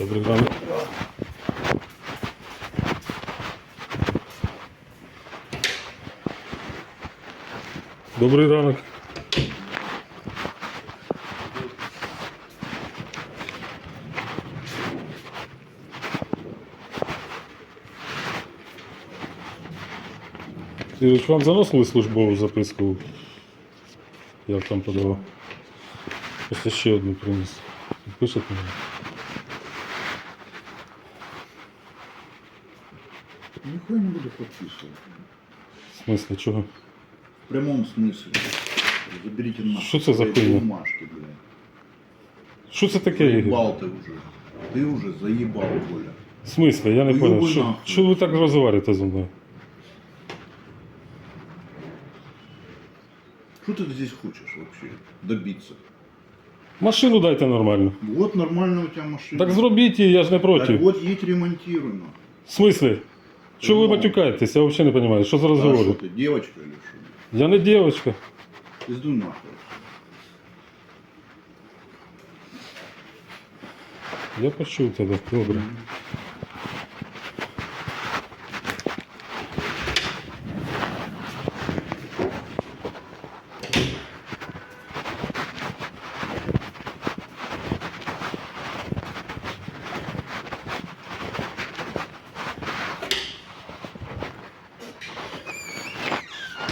Добрий ранок. Добрий ранок. Юрич, вам заносили службову записку? Я там подавав. Ось ще одну приніс. Пишете мені? Нихуя не буду подписывать. В смысле, чого? В прямом смысле. Заберите нахуй. Что это за свои хуйня? бумажки, блядь. Що це таке, Ігор? Заебал ты уже. Ты уже заебал, Коля. В смысле? Я не Ну, понял. йоби Що, нахуй. що ви так розговорюєте зі мною? Что ты здесь хочешь вообще добиться? Машину дайте нормально. Вот нормальная у тебя машина. Так зробіть її, я ж не Так проти. вот едь ремонтируй. нахуй. В смысле? Що ви Ну. матюкаєтесь? Я взагалі не розумію. Що за А что розговори? ты, девочка или что? Я не дівчинка. Пизду нахуй. Я почув тебе. Добре.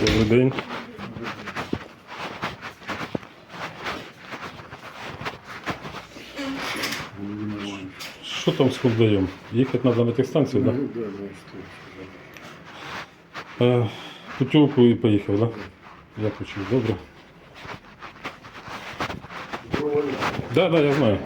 Добрий день. Що там з худоєм? Їхати треба на техстанцію, так? Да? Е, Путівку і поїхав, так? Да? Я почув, добре. Так, да, да, я знаю.